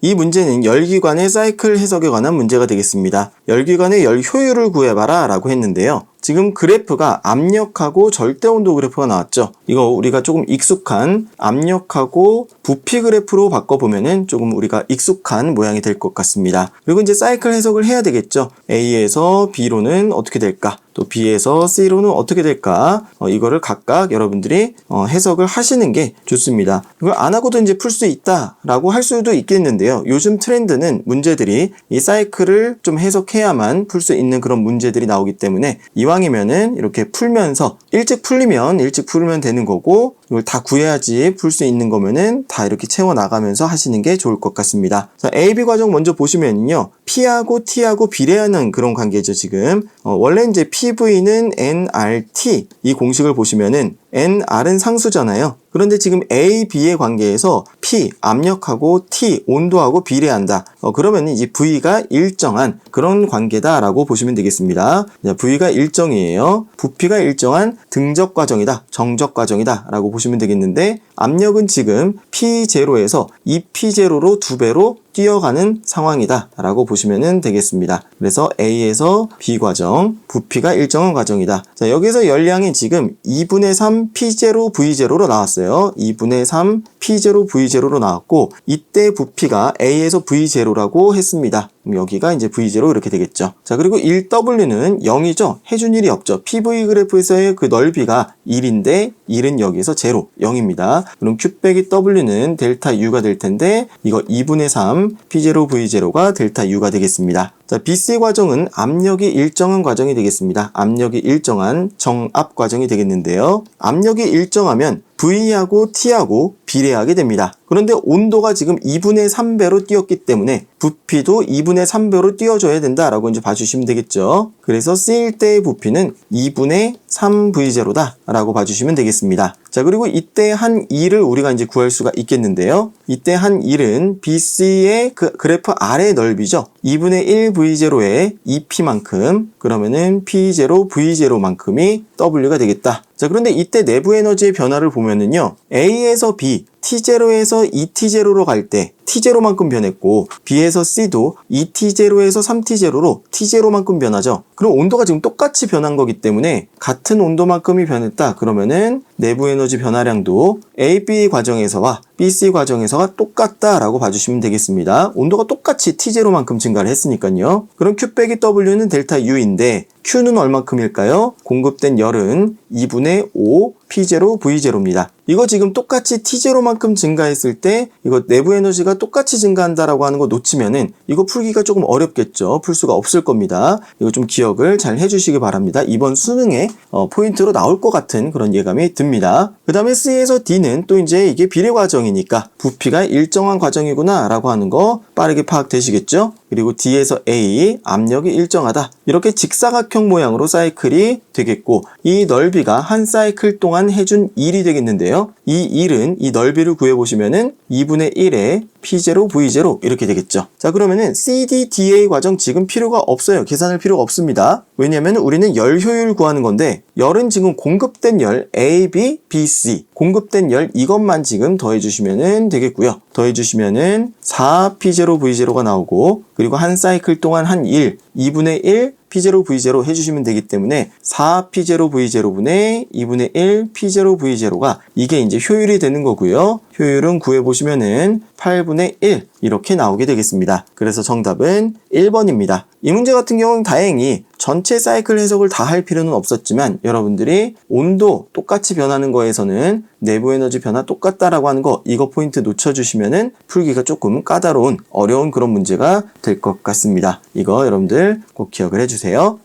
이 문제는 열기관의 사이클 해석에 관한 문제가 되겠습니다. 열기관의 열 효율을 구해봐라 라고 했는데요. 지금 그래프가 압력하고 절대 온도 그래프가 나왔죠. 이거 우리가 조금 익숙한 압력하고 부피 그래프로 바꿔보면은 조금 우리가 익숙한 모양이 될 것 같습니다. 그리고 이제 사이클 해석을 해야 되겠죠. A에서 B로는 어떻게 될까? 또 B에서 C로는 어떻게 될까? 어, 이거를 각각 여러분들이 어, 해석을 하시는 게 좋습니다. 이걸 안 하고도 이제 풀 수 있다라고 할 수도 있겠는데요. 요즘 트렌드는 문제들이 이 사이클을 좀 해석해야만 풀 수 있는 그런 문제들이 나오기 때문에 이왕이면은 이렇게 풀면서 일찍 풀리면 일찍 풀면 되는 거고 이걸 다 구해야지 풀 수 있는 거면은 다 이렇게 채워 나가면서 하시는 게 좋을 것 같습니다. 자, AB 과정 먼저 보시면요. P하고 T하고 비례하는 그런 관계죠, 지금. 어, 원래 이제 PV는 nRT 이 공식을 보시면은 nR은 상수잖아요. 그런데 지금 A, B의 관계에서 P, 압력하고 T, 온도하고 비례한다. 어, 그러면 이제 V가 일정한 그런 관계다라고 보시면 되겠습니다. 자, V가 일정이에요. 부피가 일정한 등적 과정이다. 정적 과정이다. 라고 보시면 되겠는데 압력은 지금 P0에서 2P0로 두 배로 뛰어가는 상황이다 라고 보시면 되겠습니다. 그래서 A에서 B 과정, 부피가 일정한 과정이다. 자, 여기서 열량이 지금 2분의 3 P0 V0로 나왔어요. 2분의 3 P0 V0 로 나왔고 이때 부피가 A에서 V0라고 했습니다. 여기가 이제 V0 이렇게 되겠죠. 자, 그리고 1W는 0이죠. 해준 일이 없죠. PV 그래프에서의 그 넓이가 1인데 1은 여기서 0, 0입니다. 그럼 Q 빼기 W는 델타 U가 될 텐데 이거 2분의 3 P0 V0가 델타 U가 되겠습니다. 자, BC 과정은 압력이 일정한 과정이 되겠습니다. 압력이 일정한 정압 과정이 되겠는데요. 압력이 일정하면 V하고 T하고 비례하게 됩니다. 그런데 온도가 지금 2분의 3배로 뛰었기 때문에 부피도 2분의 3배로 뛰어줘야 된다라고 이제 봐주시면 되겠죠. 그래서 쓰일 때의 부피는 2분의 3V0다 라고 봐주시면 되겠습니다. 자, 그리고 이때 한 2를 우리가 이제 구할 수가 있겠는데요. 이때 한 1은 BC의 그 그래프 아래 넓이죠. 2분의 1V0의 2P만큼, 그러면은 P0, V0만큼이 W가 되겠다. 자, 그런데 이때 내부 에너지의 변화를 보면은요. A에서 B, T0에서 2T0로 갈 때 T0만큼 변했고 B에서 C도 2T0에서 3T0로 T0만큼 변하죠. 그럼 온도가 지금 똑같이 변한 거기 때문에 같은 온도만큼이 변했다. 그러면은 내부 에너지 변화량도 AB 과정에서와 BC 과정에서가 똑같다라고 봐주시면 되겠습니다. 온도가 똑같이 T0만큼 증가를 했으니까요. 그럼 Q 빼기 W는 델타 U인데 Q는 얼마큼일까요? 공급된 열은 2분의 5 P0 V0입니다. 이거 지금 똑같이 T0만큼 증가했을 때 이거 내부 에너지가 똑같이 증가한다라고 하는 거 놓치면은 이거 풀기가 조금 어렵겠죠. 풀 수가 없을 겁니다. 이거 좀 기억을 잘 해주시기 바랍니다. 이번 수능에 어, 포인트로 나올 것 같은 그런 예감이 듭니다. 그 다음에 C에서 D는 또 이제 이게 비례 과정이니까 부피가 일정한 과정이구나 라고 하는 거 빠르게 파악되시겠죠? 그리고 D에서 A 압력이 일정하다. 이렇게 직사각형 모양으로 사이클이 되겠고 이 넓이가 한 사이클 동안 해준 1이 되겠는데요. 이 1은 이 넓이를 구해보시면은 2분의 1에 P0, V0 이렇게 되겠죠. 자 그러면은 CDDA 과정 지금 필요가 없어요. 계산할 필요가 없습니다. 왜냐면 우리는 열 효율 구하는 건데 열은 지금 공급된 열 A, B, B, C 공급된 열 이것만 지금 더해주시면 되겠고요. 더해주시면은 4P0, V0가 나오고 그리고 한 사이클 동안 한 1, 2분의 1 P0, V0 해주시면 되기 때문에 4P0, V0분의 2분의 1 P0, V0가 이게 이제 효율이 되는 거고요. 효율은 구해보시면은 8분의 1 이렇게 나오게 되겠습니다. 그래서 정답은 1번입니다. 이 문제 같은 경우는 다행히 전체 사이클 해석을 다 할 필요는 없었지만 여러분들이 온도 똑같이 변하는 거에서는 내부 에너지 변화 똑같다라고 하는 거 이거 포인트 놓쳐주시면은 풀기가 조금 까다로운 어려운 그런 문제가 될 것 같습니다. 이거 여러분들 꼭 기억을 해주세요.